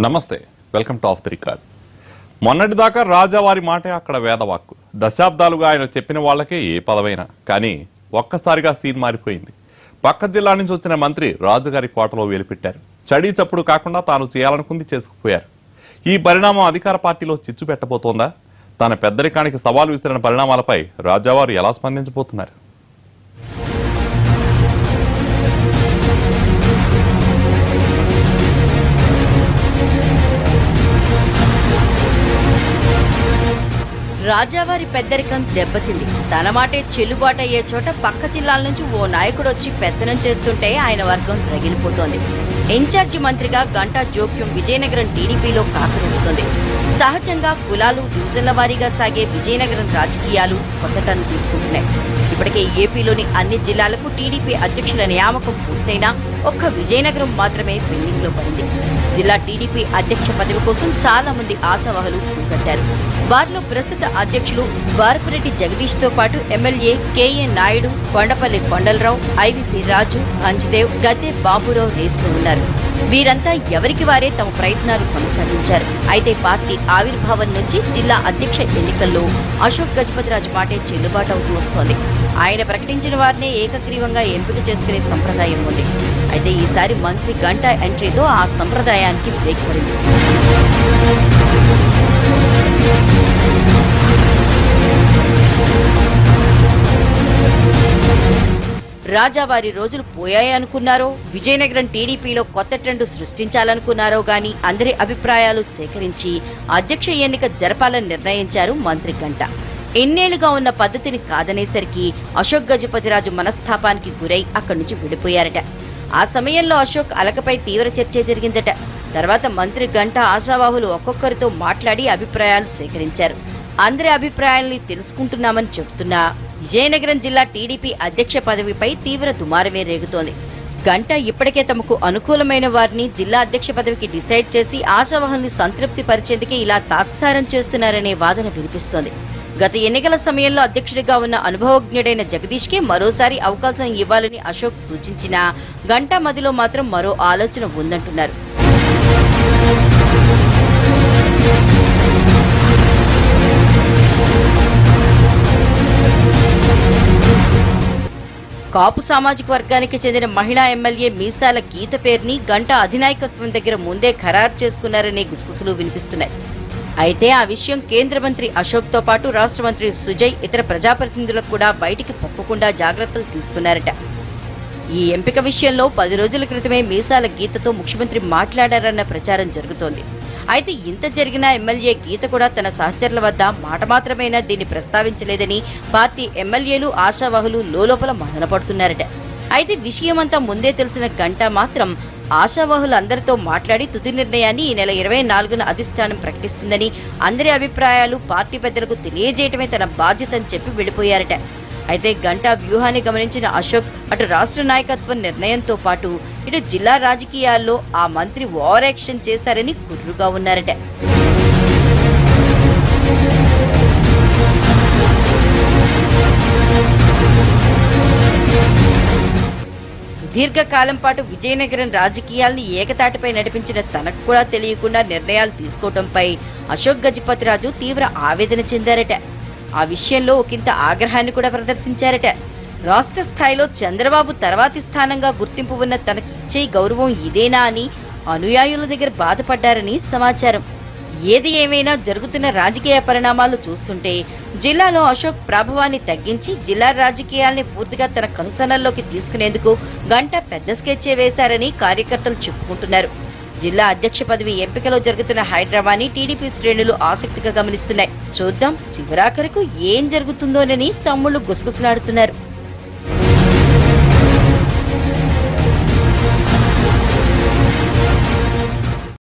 నమస్తే welcome to off the record. మొన్నటిదాకా రాజావారి మాటే అక్కడ వేదవాక్కు. దశాబ్దాలుగా ఆయన చెప్పిన వాళ్ళకే ఏ పదవైనా కానీ ఒక్కసారిగా సీన్ మారిపోయింది. పక్క జిల్లా నుంచి వచ్చిన మంత్రి రాజుగారి కోటలో వేలుపెట్టారు. చడీ చప్పుడు కాకుండా తాను చేయాలనుకుంది చేసుకుపోయారు. ఈ పరిణామం అధికార పార్టీలో చిచ్చు పెట్టబోతోందా? తన పెద్దరికానికి సవాల్ విసిరిన పరిణామాలపై రాజావారు ఎలా స్పందించబోతున్నారు? రాజావారి పెద్దరికం దెబ్బతింది. తన మాటే చెల్లుబాటు అయ్యే చోట పక్క జిల్లాల నుంచి ఓ నాయకుడు వచ్చి పెత్తనం చేస్తుంటే ఆయన వర్గం రగిలిపోతోంది. ఇన్ఛార్జి మంత్రిగా గంటా జోక్యం విజయనగరం టీడీపీలో కాకరెడుతోంది సహజంగా కులాలు డివిజన్ల వారీగా సాగే విజయనగరం రాజకీయాలు కొత్త తీసుకుంటున్నాయి. ఇప్పటికే ఏపీలోని అన్ని జిల్లాలకు టీడీపీ అధ్యక్షుల నియామకం పూర్తయినా ఒక్క విజయనగరం మాత్రమే పెండింగ్లో పడింది. జిల్లా టీడీపీ అధ్యక్ష పదవి కోసం చాలా మంది ఆశావహులు కట్టారు వారిలో ప్రస్తుత అధ్యక్షులు వారపురెడ్డి జగదీష్తో పాటు MLA K A Naidu Kondapalli Kondalarao I V P Raju Anjudev Gadde Baburao రేసులో ఉన్నారు. వీరంతా ఎవరికి వారే తమ ప్రయత్నాలు కొనసాగించారు. అయితే పార్టీ ఆవిర్భావం నుంచి జిల్లా అధ్యక్ష ఎన్నికల్లో అశోక్ గజపతిరాజు మాటే చెల్లుబాటు అవుతూ వస్తోంది. ఆయన ప్రకటించిన వారినే ఏకగ్రీవంగా ఎంపిక చేసుకునే సంప్రదాయం ఉంది. అయితే ఈసారి మంత్రి గంటా ఎంట్రీతో ఆ సంప్రదాయానికి బ్రేక్ పడింది. రాజావారి రోజులు పోయాయనుకున్నారో విజయనగరం టీడీపీలో కొత్త ట్రెండ్ సృష్టించాలనుకున్నారో గాని అందరి అభిప్రాయాలు సేకరించి అధ్యక్ష ఎన్నిక జరపాలని నిర్ణయించారు మంత్రి గంట. ఎన్నేళ్ళుగా ఉన్న పద్ధతిని కాదనేసరికి అశోక్ గజపతిరాజు మనస్తాపానికి గురై అక్కడి నుంచి విడిపోయారట. ఆ సమయంలో అశోక్ అలకపై తీవ్ర చర్చ జరిగిందట. తర్వాత మంత్రి గంట ఆశావాహులు ఒక్కొక్కరితో మాట్లాడి అభిప్రాయాలు సేకరించారు. అందరి అభిప్రాయాల్ని తెలుసుకుంటున్నామని చెబుతున్నా విజయనగరం జిల్లా టీడీపీ అధ్యక్ష పదవిపై తీవ్ర దుమారమే రేగుతోంది. గంట ఇప్పటికే తమకు అనుకూలమైన వారిని జిల్లా అధ్యక్ష పదవికి డిసైడ్ చేసి ఆశావహుల్ని సంతృప్తి పరిచేందుకే ఇలా తాత్సారం చేస్తున్నారనే వాదన వినిపిస్తోంది. గత ఎన్నికల సమయంలో అధ్యక్షుడిగా ఉన్న అనుభవజ్ఞుడైన జగదీష్కి మరోసారి అవకాశం ఇవ్వాలని అశోక్ సూచించినా గంటా మదిలో మాత్రం మరో ఆలోచన ఉందంటున్నారు. కాపు సామాజిక వర్గానికి చెందిన మహిళా ఎమ్మెల్యే మీసాల గీత పేరుని గంట అధినాయకత్వం దగ్గర ముందే ఖరారు చేసుకున్నారనే గుసగుసలు వినిపిస్తున్నాయి. అయితే ఆ విషయం కేంద్ర మంత్రి అశోక్తో పాటు రాష్ట్ర మంత్రి సుజయ్ ఇతర ప్రజాప్రతినిధులకు కూడా బయటికి పొక్కకుండా జాగ్రత్తలు తీసుకున్నారట. ఈ ఎంపిక విషయంలో పది రోజుల క్రితమే మీసాల గీతతో ముఖ్యమంత్రి మాట్లాడారన్న ప్రచారం జరుగుతోంది. అయితే ఇంత జరిగినా ఎమ్మెల్యే గీత కూడా తన సహచరుల వద్ద మాట మాత్రమేనా దీన్ని ప్రస్తావించలేదని పార్టీ ఎమ్మెల్యేలు ఆశావాహులు లోలోపల మదనపడుతున్నారట. అయితే విషయమంతా ముందే తెలిసిన గంట మాత్రం ఆశావాహులందరితో మాట్లాడి తుది నిర్ణయాన్ని ఈ నెల ఇరవై నాలుగున అధిష్టానం ప్రకటిస్తుందని అందరి అభిప్రాయాలు పార్టీ పెద్దలకు తెలియజేయటమే తన బాధ్యత అని చెప్పి వెళ్ళిపోయారట. అయితే గంటా వ్యూహాన్ని గమనించిన అశోక్ అటు రాష్ట్ర నాయకత్వం నిర్ణయంతో పాటు ఇటు జిల్లా రాజకీయాల్లో ఆ మంత్రి ఓవర్ యాక్షన్ చేశారని కుర్రుగా ఉన్నారట. సుదీర్ఘకాలం పాటు విజయనగరం రాజకీయాల్ని ఏకతాటిపై నడిపించిన తనకు కూడా తెలియకుండా నిర్ణయాలు తీసుకోవడంపై అశోక్ గజపతిరాజు తీవ్ర ఆవేదన చెందారట. ఆ విషయంలో ఒకంత ఆగ్రహాన్ని కూడా ప్రదర్శించారట. రాష్ట్ర స్థాయిలో చంద్రబాబు తర్వాతి స్థానంగా గుర్తింపు ఉన్న తనకిచ్చే గౌరవం ఇదేనా అని అనుయాయుల దగ్గర బాధపడ్డారని సమాచారం. ఏది ఏమైనా జరుగుతున్న రాజకీయ పరిణామాలు చూస్తుంటే జిల్లాలో అశోక్ ప్రభావాన్ని తగ్గించి జిల్లా రాజకీయాల్ని పూర్తిగా తన కనుసనల్లోకి తీసుకునేందుకు గంట పెద్ద స్కెచ్చే వేశారని కార్యకర్తలు చెప్పుకుంటున్నారు. జిల్లా అధ్యక్ష పదవి ఎంపికలో జరుగుతున్న హైడ్రామాని టీడీపీ శ్రేణులు ఆసక్తిగా గమనిస్తున్నాయి. చూద్దాం చివరాఖరకు ఏం జరుగుతుందోనని తమ్ముళ్ళు గుసగుసలాడుతున్నారు.